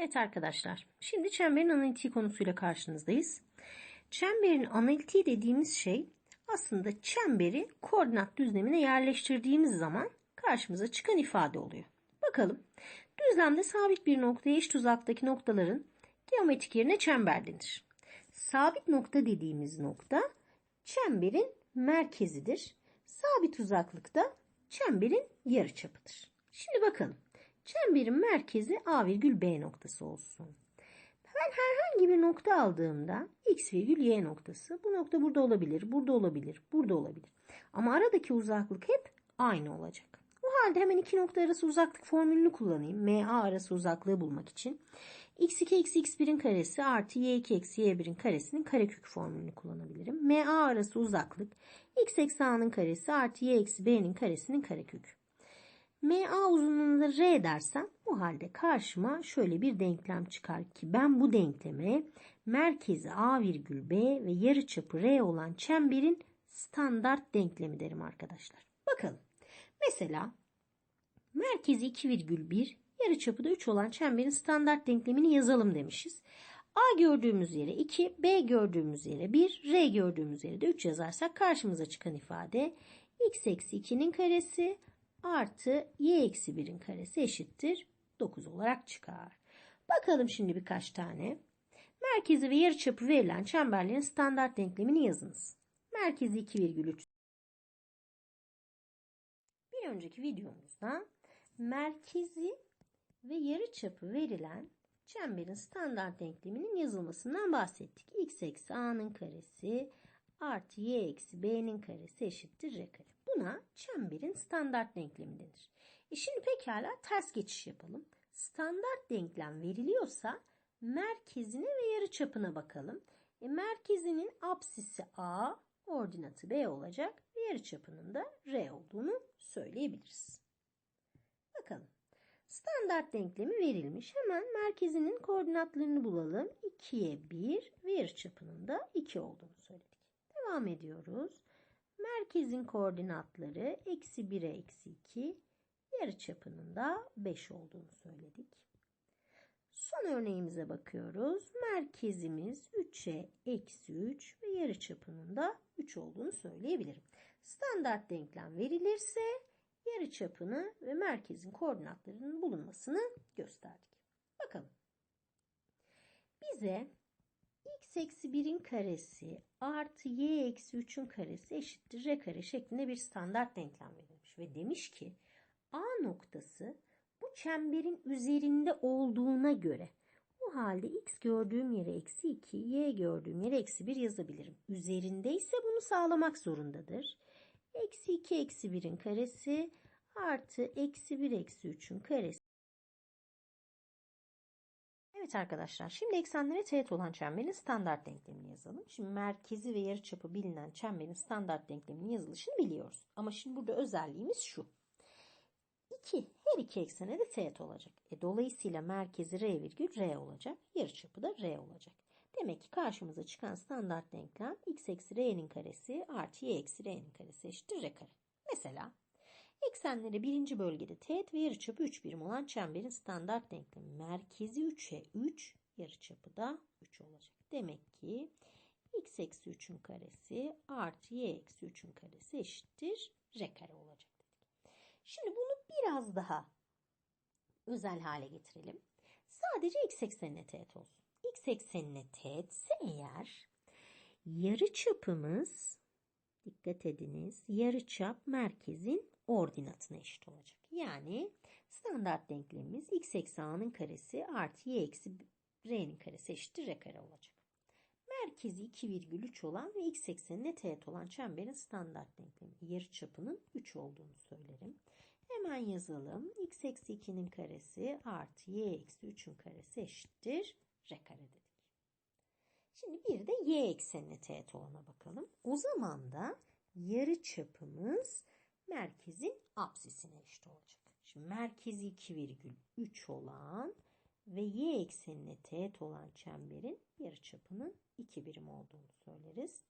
Evet arkadaşlar, şimdi çemberin analitiği konusuyla karşınızdayız. Çemberin analitiği dediğimiz şey aslında çemberi koordinat düzlemine yerleştirdiğimiz zaman karşımıza çıkan ifade oluyor. Bakalım, düzlemde sabit bir noktaya eşit uzaktaki noktaların geometrik yerine çember denir. Sabit nokta dediğimiz nokta çemberin merkezidir. Sabit uzaklıkta çemberin yarıçapıdır. Şimdi bakalım. Çemberin merkezi A virgül B noktası olsun. Ben herhangi bir nokta aldığımda X virgül Y noktası. Bu nokta burada olabilir, burada olabilir, burada olabilir. Ama aradaki uzaklık hep aynı olacak. O halde hemen iki nokta arası uzaklık formülünü kullanayım. MA arası uzaklığı bulmak için. x2 eksi x1'in karesi artı y2 eksi y1'in karesinin karekök formülünü kullanabilirim. MA arası uzaklık x eksi a'nın karesi artı y eksi b'nin karesinin karekökü. MA uzunluğunda R dersem o halde karşıma şöyle bir denklem çıkar ki ben bu denkleme merkezi A virgül B ve yarıçapı R olan çemberin standart denklemi derim arkadaşlar. Bakalım. Mesela merkezi 2,1 yarıçapı da 3 olan çemberin standart denklemini yazalım demişiz. A gördüğümüz yere 2, B gördüğümüz yere 1, R gördüğümüz yere de 3 yazarsak karşımıza çıkan ifade x eksi 2'nin karesi artı y eksi 1'in karesi eşittir 9 olarak çıkar. Bakalım şimdi birkaç tane. Merkezi ve yarıçapı verilen çemberlerin standart denklemini yazınız. Merkezi 2,3. Bir önceki videomuzda merkezi ve yarıçapı verilen çemberin standart denkleminin yazılmasından bahsettik. x eksi a'nın karesi artı y eksi b'nin karesi eşittir r kare. Buna çemberin standart denklemi denir. E şimdi pekala ters geçiş yapalım. Standart denklem veriliyorsa merkezine ve yarıçapına bakalım. E merkezinin apsisi A, ordinatı B olacak ve yarıçapının da R olduğunu söyleyebiliriz. Bakalım. Standart denklemi verilmiş. Hemen merkezinin koordinatlarını bulalım. 2'ye 1 ve yarıçapının da 2 olduğunu söyledik. Devam ediyoruz. Merkezin koordinatları eksi 1'e eksi 2, yarıçapının da 5 olduğunu söyledik. Son örneğimize bakıyoruz. Merkezimiz 3'e eksi 3 ve yarıçapının da 3 olduğunu söyleyebilirim. Standart denklem verilirse yarıçapını ve merkezin koordinatlarının bulunmasını gösterdik. Bakalım. Bize x eksi 1'in karesi artı y eksi 3'ün karesi eşittir r kare şeklinde bir standart denklem verilmiş. Ve demiş ki A noktası bu çemberin üzerinde olduğuna göre o halde x gördüğüm yere eksi 2, y gördüğüm yere eksi 1 yazabilirim. Üzerindeyse bunu sağlamak zorundadır. Eksi 2 eksi 1'in karesi artı eksi 1 eksi 3'ün karesi Evet arkadaşlar şimdi eksenlere teğet olan çemberin standart denklemini yazalım. Şimdi merkezi ve yarıçapı bilinen çemberin standart denkleminin yazılışını biliyoruz. Ama şimdi burada özelliğimiz şu. 2 her iki eksene de teğet olacak. E, dolayısıyla merkezi r virgül r olacak. Yarıçapı da r olacak. Demek ki karşımıza çıkan standart denklem x eksi r'nin karesi artı y eksi r'nin karesi eşittir r kare. Mesela Eksenleri birinci bölgede teğet ve yarıçapı 3 birim olan çemberin standart denklemi merkezi 3'e 3, yarıçapı da 3 olacak. Demek ki x eksi 3'ün karesi artı y eksi 3'ün karesi eşittir r kare olacak. Şimdi bunu biraz daha özel hale getirelim. Sadece x eksenine teğet olsun. x eksenine teğetse eğer yarıçapımız dikkat ediniz yarıçap merkezin ordinatına eşit olacak. Yani standart denklemimiz x eksi a'nın karesi artı y eksi r'nin karesi eşittir r kare olacak. Merkezi 2,3 olan ve x eksenine teğet olan çemberin standart denklemi yarıçapının 3 olduğunu söylerim. Hemen yazalım. x eksi 2'nin karesi artı y eksi 3'ün karesi eşittir r kare dedik. Şimdi bir de y eksenine teğet olana bakalım. O zaman da yarı çapımız merkezin apsisine eşit olacak. Şimdi merkezi 2,3 olan ve y eksenine teğet olan çemberin yarıçapının 2 birim olduğunu söyleriz.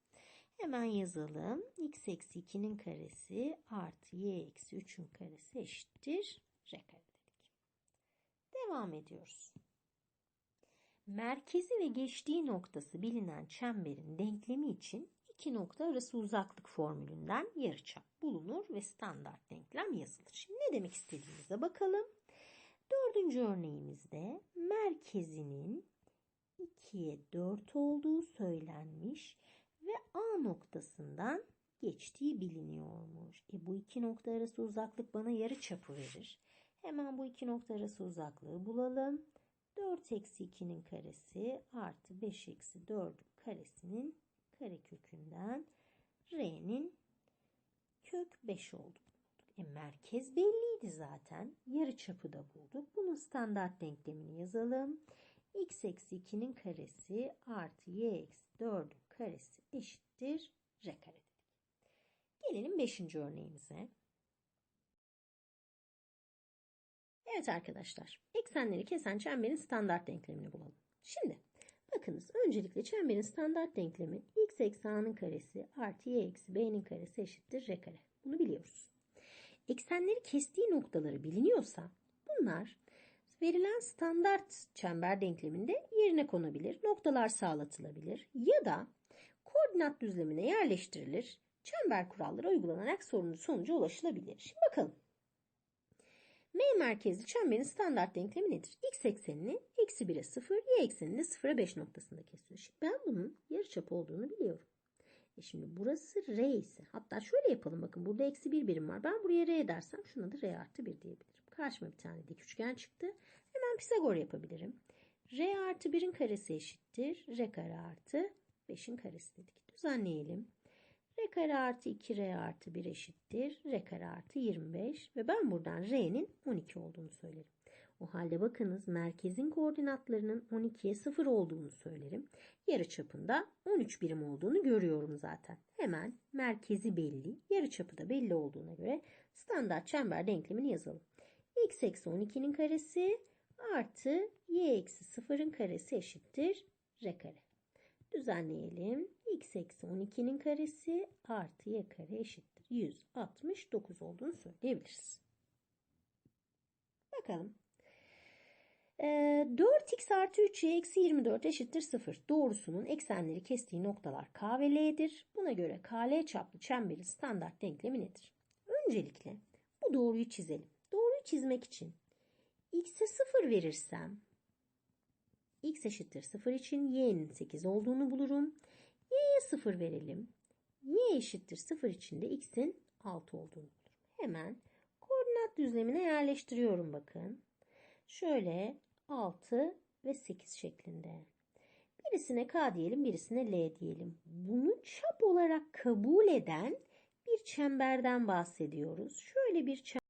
Hemen yazalım. x eksi 2'nin karesi artı y eksi 3'ün karesi eşittir r kare dedik. Devam ediyoruz. Merkezi ve geçtiği noktası bilinen çemberin denklemi için iki nokta arası uzaklık formülünden yarıçap bulunur ve standart denklem yazılır. Şimdi ne demek istediğimize bakalım. Dördüncü örneğimizde merkezinin 2'ye 4 olduğu söylenmiş ve A noktasından geçtiği biliniyormuş. E bu iki nokta arası uzaklık bana yarı çapı verir. Hemen bu iki nokta arası uzaklığı bulalım. 4 eksi 2'nin karesi artı 5 eksi 4'ün karesinin karekökünden R'nin kök 5 oldu. E merkez belliydi zaten. Yarı çapı da bulduk. Bunun standart denklemini yazalım. x eksi 2'nin karesi artı y eksi 4'ün karesi eşittir r kare dedik. Gelelim 5. örneğimize. Evet arkadaşlar, eksenleri kesen çemberin standart denklemini bulalım. Şimdi bakınız öncelikle çemberin standart denklemi x eksi karesi artı y eksi b'nin karesi eşittir r kare. Bunu biliyoruz. Eksenleri kestiği noktaları biliniyorsa bunlar verilen standart çember denkleminde yerine konabilir, noktalar sağlatılabilir ya da koordinat düzlemine yerleştirilir, çember kuralları uygulanarak sorunun sonuca ulaşılabilir. Şimdi bakalım. M merkezli çemberin standart denklemi nedir? X eksenini eksi 1'e 0, Y eksenini de 0'a 5 noktasında kesiyor. Şimdi ben bunun yarıçapı olduğunu biliyorum. E şimdi burası R ise hatta şöyle yapalım bakın burada eksi 1 birim var. Ben buraya R dersem şuna da R artı 1 diyebilirim. Karşıma bir tane dik üçgen çıktı. Hemen Pisagor yapabilirim. R artı 1'in karesi eşittir. R kare artı 5'in karesi dedik. Düzenleyelim. R kare artı 2R artı 1 eşittir. R kare artı 25 ve ben buradan R'nin 12 olduğunu söylerim. O halde bakınız merkezin koordinatlarının 12'ye 0 olduğunu söylerim. Yarıçapında 13 birim olduğunu görüyorum zaten. Hemen merkezi belli, yarıçapı da belli olduğuna göre standart çember denklemini yazalım. x eksi 12'nin karesi artı y eksi 0'ın karesi eşittir r kare. Düzenleyelim. X eksi 12'nin karesi artı y kare eşittir. 169 olduğunu söyleyebiliriz. Bakalım. Ee, 4x artı 3y eksi 24 eşittir 0. Doğrusunun eksenleri kestiği noktalar K ve L'dir. Buna göre KL çaplı çemberin standart denklemi nedir? Öncelikle bu doğruyu çizelim. Doğruyu çizmek için x'e 0 verirsem x eşittir 0 için y'nin 8 olduğunu bulurum. Y'ye 0 verelim. y eşittir 0 için de x'in 6 olduğunu bulurum. Hemen koordinat düzlemine yerleştiriyorum bakın. Şöyle 6 ve 8 şeklinde. Birisine k diyelim, birisine l diyelim. Bunu çap olarak kabul eden bir çemberden bahsediyoruz. Şöyle bir çember.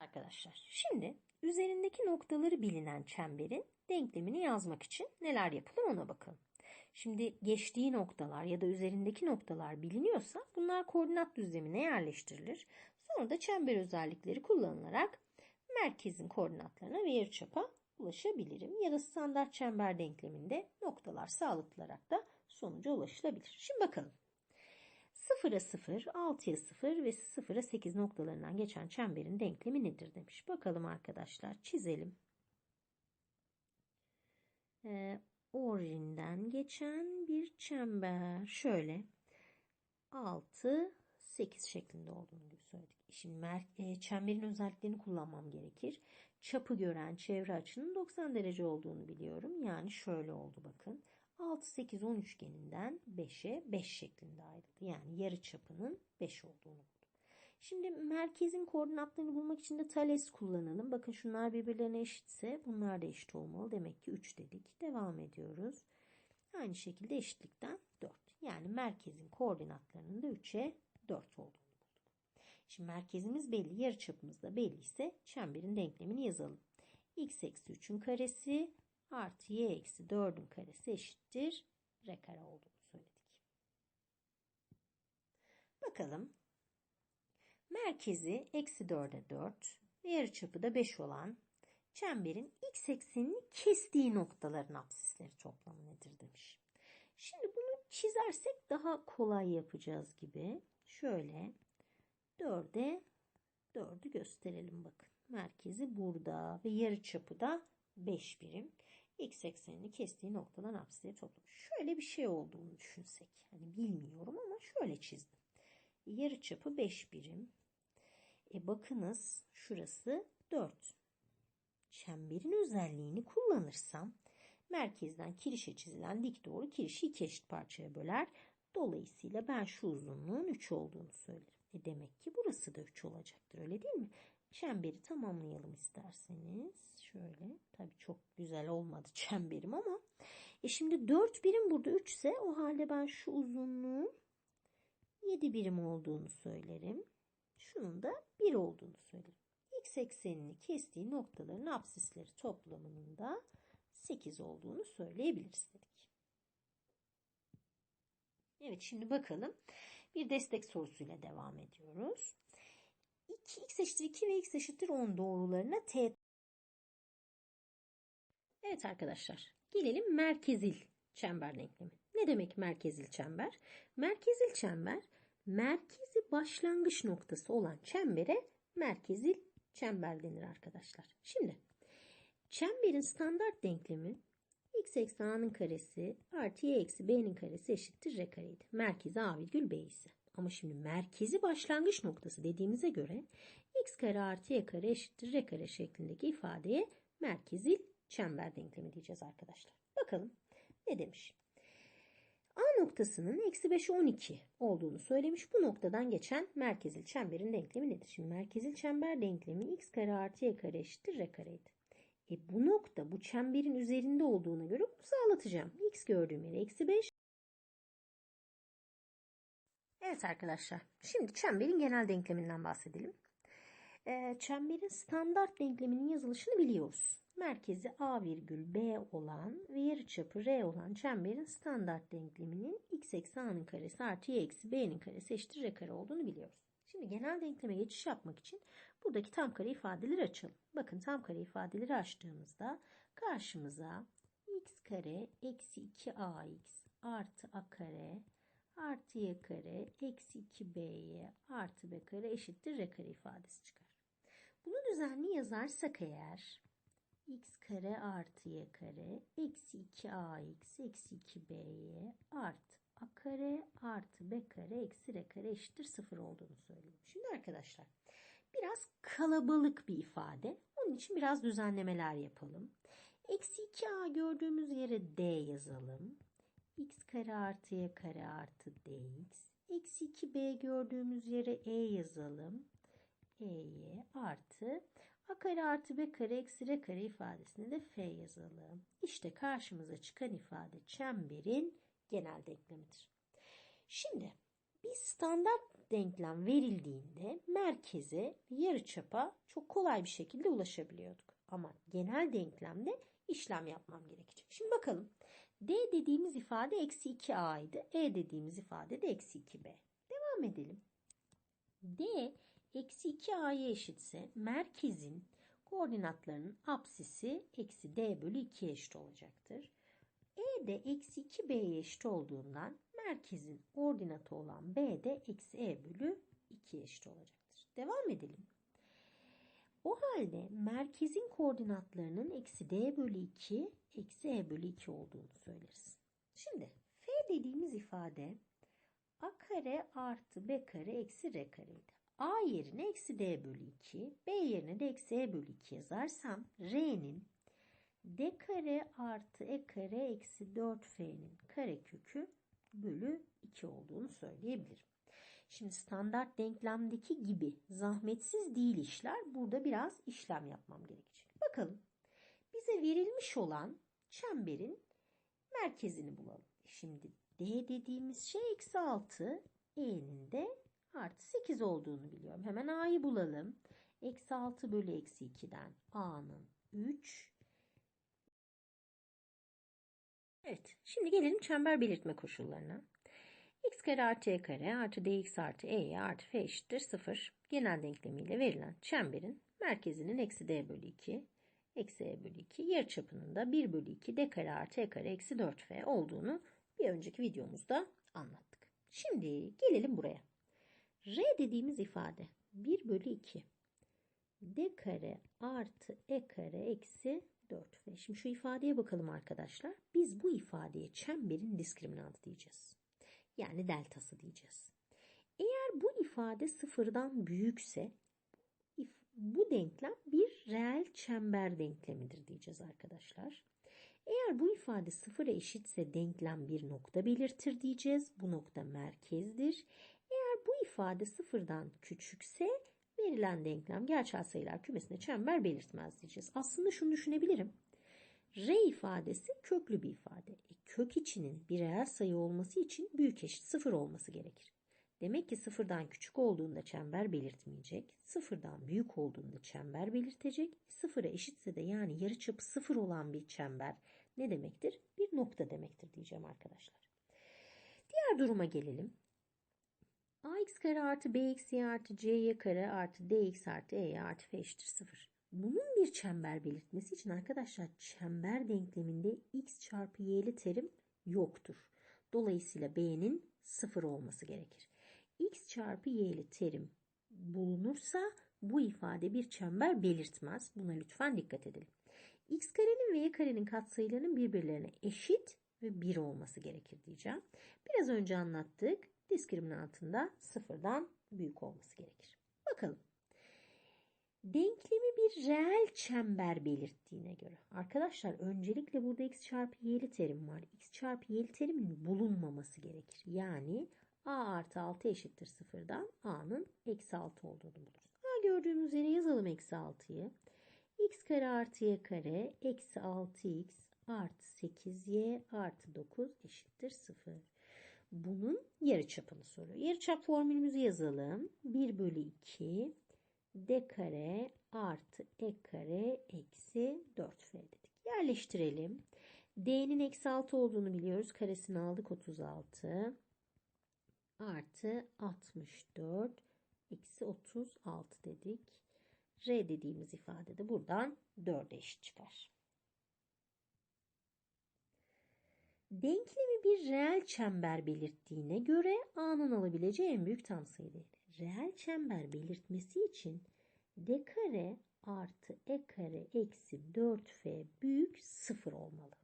Arkadaşlar şimdi üzerindeki noktaları bilinen çemberin denklemini yazmak için neler yapılır ona bakalım. Şimdi geçtiği noktalar ya da üzerindeki noktalar biliniyorsa bunlar koordinat düzlemine yerleştirilir. Sonra da çember özellikleri kullanılarak merkezin koordinatlarına ve yarıçapa ulaşabilirim. Ya da standart çember denkleminde noktalar sağlatılarak da sonuca ulaşılabilir. Şimdi bakalım. 0'a 0, 6'ya 0 ve 0'a 8 noktalarından geçen çemberin denklemi nedir demiş. Bakalım arkadaşlar çizelim. Ee, orijinden geçen bir çember. Şöyle 6, 8 şeklinde olduğunu söyledik. Şimdi e, çemberin özelliklerini kullanmam gerekir. Çapı gören çevre açının 90 derece olduğunu biliyorum. Yani şöyle oldu bakın. 6, 8, 10 üçgeninden 5'e 5 şeklinde ayrıldı. Yani yarı çapının 5 olduğunu. Şimdi merkezin koordinatlarını bulmak için de Thales kullanalım. Bakın şunlar birbirlerine eşitse bunlar da eşit olmalı. Demek ki 3 dedik. Devam ediyoruz. Aynı şekilde eşitlikten 4. Yani merkezin koordinatlarının da 3'e 4 olduğunu bulduk. Şimdi merkezimiz belli, yarıçapımız da belli ise çemberin denklemini yazalım. x eksi 3'ün karesi artı y eksi 4'ün karesi eşittir r kare olduğunu söyledik. Bakalım. Merkezi eksi 4'e 4 ve yarıçapı da 5 olan çemberin x eksenini kestiği noktaların absisleri toplamı nedir demiş. Şimdi bunu çizersek daha kolay yapacağız gibi. Şöyle 4'e 4'ü gösterelim bakın. Merkezi burada ve yarıçapı da 5 birim. X eksenini kestiği noktadan apsisleri toplamış. Şöyle bir şey olduğunu düşünsek. Hani bilmiyorum ama şöyle çizdim. Yarı çapı 5 birim. E bakınız şurası 4. Çemberin özelliğini kullanırsam merkezden kirişe çizilen dik doğru kirişi iki eşit parçaya böler. Dolayısıyla ben şu uzunluğun 3 olduğunu söylerim. E demek ki burası da 3 olacaktır öyle değil mi? Çemberi tamamlayalım isterseniz. Şöyle tabii çok güzel olmadı çemberim ama. E şimdi 4 birim burada 3 ise o halde ben şu uzunluğun 7 birim olduğunu söylerim. Şunun da 1 olduğunu söylerim. X eksenini kestiği noktaların apsisleri toplamının da 8 olduğunu söyleyebiliriz dedik. Evet şimdi bakalım. Bir destek sorusuyla devam ediyoruz. 2, x eşittir 2 ve x eşittir 10 doğrularına t. Evet arkadaşlar gelelim merkezil çember denklemi. Ne demek merkezil çember? Merkezil çember merkezi başlangıç noktası olan çembere merkezil çember denir arkadaşlar. Şimdi çemberin standart denklemi x eksi a'nın karesi artı y eksi b'nin karesi eşittir r kareydi. Merkezi a virgül b ise. Ama şimdi merkezi başlangıç noktası dediğimize göre x kare artı y kare eşittir r kare şeklindeki ifadeye merkezil çember denklemi diyeceğiz arkadaşlar. Bakalım ne demiş? Noktasının eksi 5'e 12 olduğunu söylemiş. Bu noktadan geçen merkezil çemberin denklemi nedir? Şimdi merkezil çember denklemi x kare artı y kare eşittir r kareydi. E bu nokta bu çemberin üzerinde olduğuna göre bunu sağlatacağım. X gördüğüm yere eksi 5. Evet arkadaşlar. Şimdi çemberin genel denkleminden bahsedelim. E, çemberin standart denkleminin yazılışını biliyoruz. Merkezi A virgül B olan ve yarıçapı R olan çemberin standart denkleminin x eksi a'nın karesi artı y eksi b'nin karesi eşittir r kare olduğunu biliyoruz. Şimdi genel denkleme geçiş yapmak için buradaki tam kare ifadeleri açalım. Bakın tam kare ifadeleri açtığımızda karşımıza x kare eksi 2ax artı a kare artı y kare eksi 2by artı b kare eşittir r kare ifadesi çıkar. Bunu düzenli yazarsak eğer x kare artı y kare eksi 2ax eksi 2by artı a kare artı b kare eksi r kare eşittir 0 olduğunu söylüyorum. Şimdi arkadaşlar biraz kalabalık bir ifade. Onun için biraz düzenlemeler yapalım. Eksi 2a gördüğümüz yere d yazalım. x kare artı y kare artı dx. Eksi 2b gördüğümüz yere e yazalım. Ey artı a kare artı b kare eksi r kare ifadesine de f yazalım. İşte karşımıza çıkan ifade çemberin genel denklemidir. Şimdi bir standart denklem verildiğinde merkeze yarıçapa çok kolay bir şekilde ulaşabiliyorduk. Ama genel denklemde işlem yapmam gerekecek. Şimdi bakalım. D dediğimiz ifade eksi 2a idi. E dediğimiz ifade de eksi 2b. Devam edelim. D eksi 2a'ya eşitse merkezin koordinatlarının apsisi eksi d bölü 2'ye eşit olacaktır. E de eksi 2b'ye eşit olduğundan merkezin ordinatı olan b de eksi e bölü 2'ye eşit olacaktır. Devam edelim. O halde merkezin koordinatlarının eksi d bölü 2 eksi e bölü 2 olduğunu söyleriz. Şimdi f dediğimiz ifade a kare artı b kare eksi r kareydi. A yerine eksi d bölü 2, b yerine de eksi e bölü 2 yazarsam r'nin d kare artı e kare eksi 4f'nin karekökü bölü 2 olduğunu söyleyebilirim. Şimdi standart denklemdeki gibi zahmetsiz değil işler. Burada biraz işlem yapmam gerekecek. Bakalım bize verilmiş olan çemberin merkezini bulalım. Şimdi D dediğimiz şey eksi 6. E'nin de artı 8 olduğunu biliyorum. Hemen A'yı bulalım. Eksi 6 bölü eksi 2'den A'nın 3. Evet. Şimdi gelelim çember belirtme koşullarına. x kare artı y kare artı dx artı e artı f eşittir 0 genel denklemiyle verilen çemberin merkezinin eksi d bölü 2 eksi e bölü 2 yarıçapının da 1 bölü 2 d kare artı e kare eksi 4f olduğunu bir önceki videomuzda anlattık. Şimdi gelelim buraya. R dediğimiz ifade 1 bölü 2 d kare artı e kare eksi 4f E şimdi şu ifadeye bakalım arkadaşlar. Biz bu ifadeye çemberin diskriminantı diyeceğiz. Yani deltası diyeceğiz. Eğer bu ifade sıfırdan büyükse bu denklem bir reel çember denklemidir diyeceğiz arkadaşlar. Eğer bu ifade sıfıra eşitse denklem bir nokta belirtir diyeceğiz. Bu nokta merkezdir. Bu ifade sıfırdan küçükse verilen denklem gerçel sayılar kümesine çember belirtmez diyeceğiz. Aslında şunu düşünebilirim. R ifadesi köklü bir ifade. E, kök içinin bir reel sayı olması için büyük eşit sıfır olması gerekir. Demek ki sıfırdan küçük olduğunda çember belirtmeyecek. Sıfırdan büyük olduğunda çember belirtecek. Sıfıra eşitse de yani yarıçapı sıfır olan bir çember ne demektir? Bir nokta demektir diyeceğim arkadaşlar. Diğer duruma gelelim. Ax kare artı bx artı cy kare artı dx artı e artı f eşittir 0. Bunun bir çember belirtmesi için arkadaşlar çember denkleminde x çarpı y'li terim yoktur. Dolayısıyla b'nin 0 olması gerekir x çarpı y'li terim bulunursa bu ifade bir çember belirtmez. Buna lütfen dikkat edelim. x karenin ve y karenin katsayılarının birbirlerine eşit ve 1 olması gerekir diyeceğim. Biraz önce anlattık. Diskriminantında sıfırdan büyük olması gerekir. Bakalım. Denklemi bir reel çember belirttiğine göre. Arkadaşlar öncelikle burada x çarpı y'li terim var. x çarpı y'li terimin bulunmaması gerekir. Yani a artı 6 eşittir sıfırdan a'nın eksi 6 olduğunu buluruz. A gördüğümüz yere yazalım eksi 6'yı. x kare artı y kare eksi 6x artı 8y artı 9 eşittir 0. Bunun yarıçapını soruyor. Yarıçap formülümüzü yazalım. 1 bölü 2 d kare artı e kare eksi 4f dedik. Yerleştirelim. d'nin eksi 6 olduğunu biliyoruz. Karesini aldık 36 artı 64 eksi 36 dedik. R dediğimiz ifade de buradan 4'e eşit çıkar. Denklemi bir reel çember belirttiğine göre A'nın alabileceği en büyük tam sayı değeri. Reel çember belirtmesi için D kare artı E kare eksi 4F büyük 0 olmalı.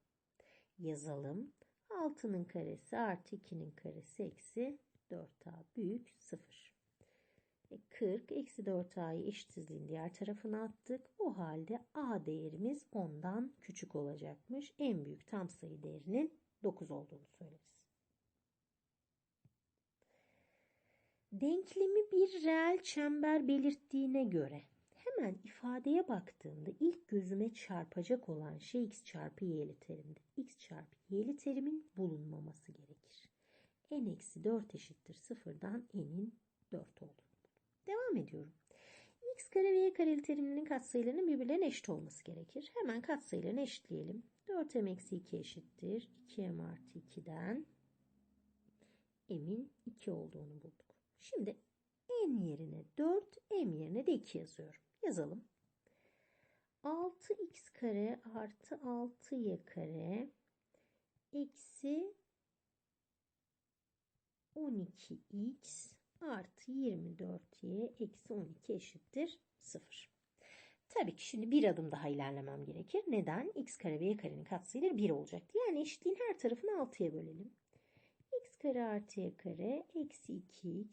Yazalım. 6'nın karesi artı 2'nin karesi eksi 4a büyük 0. 40 e, eksi 4a'yı eşitsizliğin diğer tarafına attık. O halde a değerimiz 10'dan küçük olacakmış. En büyük tam sayı değerinin 9 olduğunu söyleriz. Denklemi bir reel çember belirttiğine göre hemen ifadeye baktığımda ilk gözüme çarpacak olan şey x çarpı y'li terimdir. x çarpı y'li terimin bulunmaması gerekir n eksi 4 eşittir sıfırdan n'in 4 olduğunu Devam ediyorum. x kare ve y kareli teriminin katsayılarının birbirlerine eşit olması gerekir. Hemen katsayılarını eşitleyelim. 4m eksi 2 eşittir. 2m artı 2'den m'in 2 olduğunu bulduk. Şimdi n yerine 4, m yerine de 2 yazıyorum. Yazalım. 6x kare artı 6y kare eksi 12x artı 24y eksi 12 eşittir 0. Tabii ki şimdi bir adım daha ilerlemem gerekir. Neden? x kare ve y karenin katsayıları 1 olacaktı. Yani eşitliğin her tarafını 6'ya bölelim. x kare artı y kare eksi 2x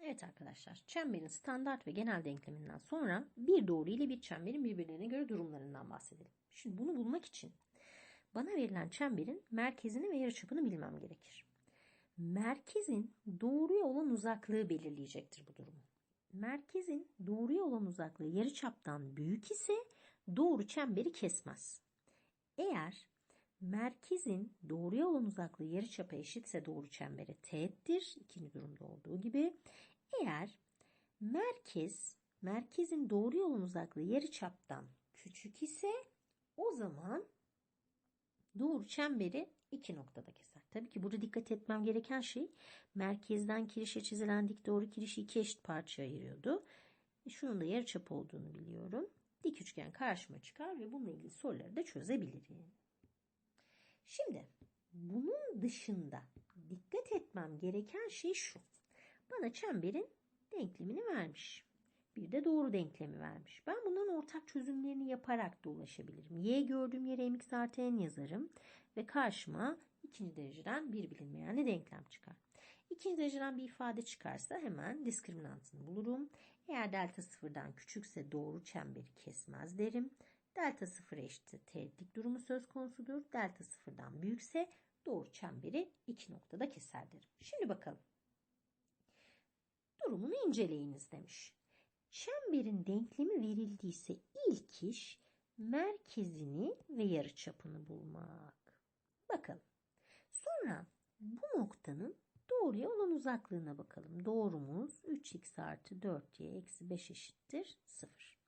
Evet arkadaşlar, çemberin standart ve genel denkleminden sonra bir doğru ile bir çemberin birbirlerine göre durumlarından bahsedelim. Şimdi bunu bulmak için bana verilen çemberin merkezini ve yarıçapını bilmem gerekir. Merkezin doğruya olan uzaklığı belirleyecektir bu durumu. Merkezin doğruya olan uzaklığı yarıçaptan büyük ise doğru çemberi kesmez. Eğer merkezin doğruya olan uzaklığı yarıçapa eşitse doğru çembere teğettir. İkinci durumda olduğu gibi. Eğer merkez merkezin doğruya olan uzaklığı yarıçaptan küçük ise o zaman doğru çemberi iki noktada keser. Tabii ki burada dikkat etmem gereken şey merkezden kirişe çizilen dik doğru kirişi iki eşit parçaya ayırıyordu. Şunun da yarıçap olduğunu biliyorum. Dik üçgen karşıma çıkar ve bununla ilgili soruları da çözebilirim. Şimdi bunun dışında dikkat etmem gereken şey şu. Bana çemberin denklemini vermiş. Bir de doğru denklemi vermiş. Ben bunların ortak çözümlerini yaparak da ulaşabilirim. Y gördüğüm yere mx artı n yazarım. Ve karşıma ikinci dereceden bir bilinmeyenli denklem çıkar. İkinci dereceden bir ifade çıkarsa hemen diskriminantını bulurum. Eğer delta sıfırdan küçükse doğru çemberi kesmez derim. Delta sıfır eşittir teğetlik durumu söz konusudur. Delta sıfırdan büyükse doğru çemberi iki noktada keser derim. Şimdi bakalım. Durumunu inceleyiniz demiş. Çemberin denklemi verildiyse ilk iş merkezini ve yarıçapını bulmak. Bakalım. Sonra bu noktanın doğruya olan uzaklığına bakalım. Doğrumuz 3x artı 4y eksi 5 eşittir 0.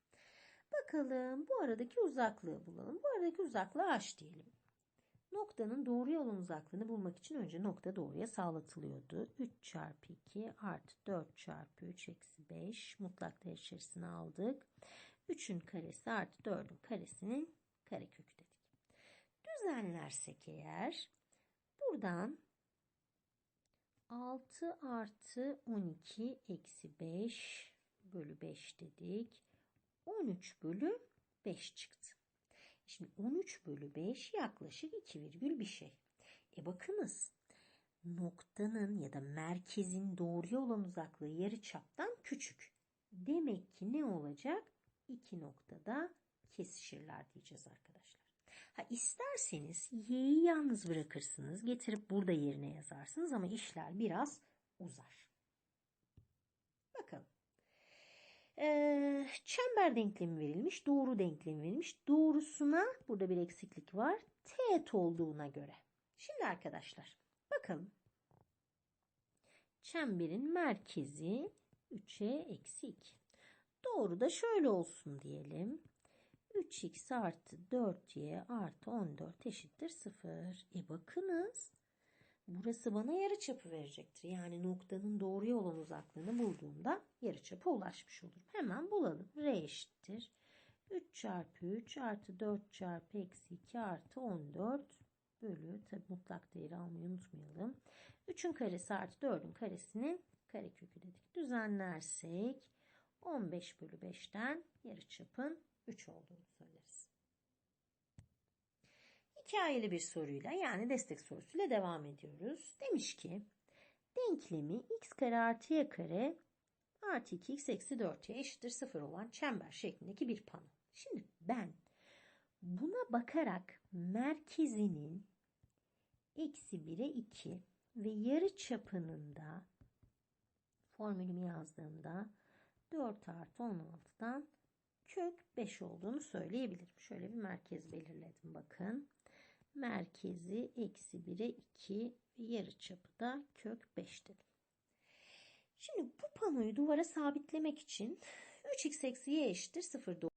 Bakalım bu aradaki uzaklığı bulalım. Bu aradaki uzaklığı h diyelim. Noktanın doğruya olan uzaklığını bulmak için önce nokta doğruya sağlatılıyordu. 3 çarpı 2 artı 4 çarpı 3 eksi 5 mutlak değer içerisine aldık. 3'ün karesi artı 4'ün karesinin karekökü dedik. Düzenlersek eğer buradan 6 artı 12 eksi 5 bölü 5 dedik. 13 bölü 5 çıktı. Şimdi 13 bölü 5 yaklaşık 2 virgül bir şey. E bakınız noktanın ya da merkezin doğruya olan uzaklığı yarı çaptan küçük. Demek ki ne olacak? İki noktada kesişirler diyeceğiz arkadaşlar. Ha isterseniz y'yi yalnız bırakırsınız. Getirip burada yerine yazarsınız ama işler biraz uzar. Bakalım. Ee, çember denklemi verilmiş. Doğru denklemi verilmiş. Doğrusuna burada bir eksiklik var. Teğet olduğuna göre. Şimdi arkadaşlar bakalım. Çemberin merkezi 3'e eksi 2. Doğru da şöyle olsun diyelim. 3x artı 4y artı 14 eşittir 0. E bakınız. Burası bana yarıçapı verecektir. Yani noktanın doğruya olan uzaklığını bulduğumda yarıçapı ulaşmış olurum. Hemen bulalım. R eşittir. 3 çarpı 3 artı 4 çarpı eksi 2 artı 14 bölü tabi mutlak değeri almayı unutmayalım. 3'ün karesi artı 4'ün karesinin karekökü dedik. Düzenlersek 15 bölü 5'ten yarıçapın 3 olduğunu söyleriz. Hikayeli bir soruyla yani destek sorusuyla devam ediyoruz. Demiş ki denklemi x kare artı y kare artı 2x eksi 4y eşittir 0 olan çember şeklindeki bir pano. Şimdi ben buna bakarak merkezinin eksi 1'e 2 ve yarı çapının da formülümü yazdığımda 4 artı 16'dan kök 5 olduğunu söyleyebilirim. Şöyle bir merkez belirledim bakın. Merkezi eksi 1'e 2 ve yarı çapı da kök 5 dedim. Şimdi bu panoyu duvara sabitlemek için 3x eksi y eşittir 0 doğru.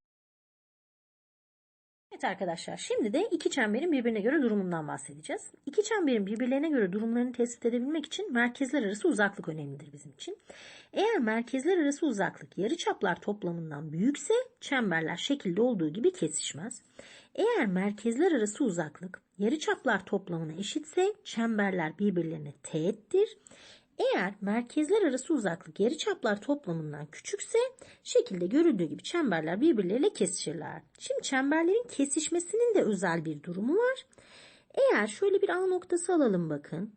Evet arkadaşlar şimdi de iki çemberin birbirine göre durumundan bahsedeceğiz. İki çemberin birbirlerine göre durumlarını tespit edebilmek için merkezler arası uzaklık önemlidir bizim için. Eğer merkezler arası uzaklık yarıçaplar toplamından büyükse çemberler şekilde olduğu gibi kesişmez. Eğer merkezler arası uzaklık yarıçaplar toplamına eşitse çemberler birbirlerine teğettir. Eğer merkezler arası uzaklık yarıçaplar toplamından küçükse şekilde görüldüğü gibi çemberler birbirleriyle kesişirler. Şimdi çemberlerin kesişmesinin de özel bir durumu var. Eğer şöyle bir A noktası alalım bakın.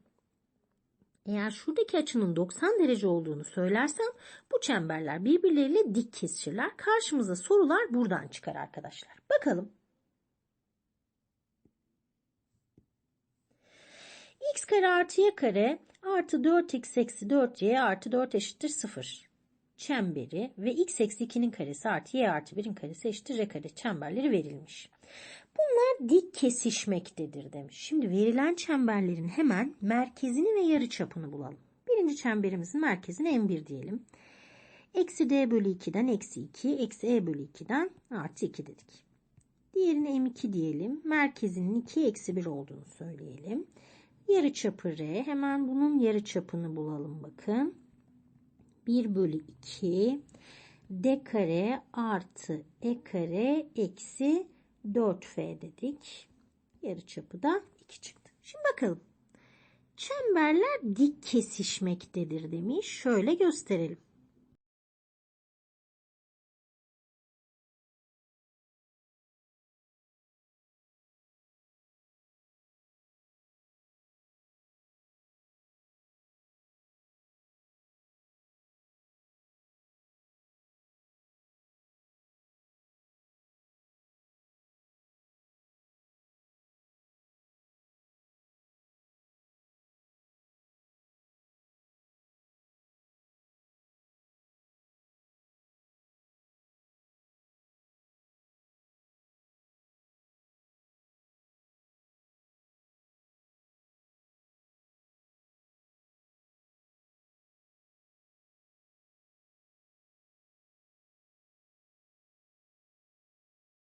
Eğer şuradaki açının 90 derece olduğunu söylersem bu çemberler birbirleriyle dik kesişirler. Karşımıza sorular buradan çıkar arkadaşlar. Bakalım. x kare artı y kare artı 4x eksi 4y artı 4 eşittir 0 çemberi ve x eksi 2'nin karesi artı y artı 1'in karesi eşittir r kare çemberleri verilmiş. Bunlar dik kesişmektedir demiş. Şimdi verilen çemberlerin hemen merkezini ve yarıçapını bulalım. Birinci çemberimizin merkezini m1 diyelim. Eksi d bölü 2'den eksi 2, eksi e bölü 2'den artı 2 dedik. Diğerini m2 diyelim. Merkezinin 2 eksi 1 olduğunu söyleyelim. Yarı çapı R. Hemen bunun yarı çapını bulalım bakın. 1 bölü 2 D kare artı E kare eksi 4F dedik. Yarı çapı da 2 çıktı. Şimdi bakalım. Çemberler dik kesişmektedir demiş. Şöyle gösterelim.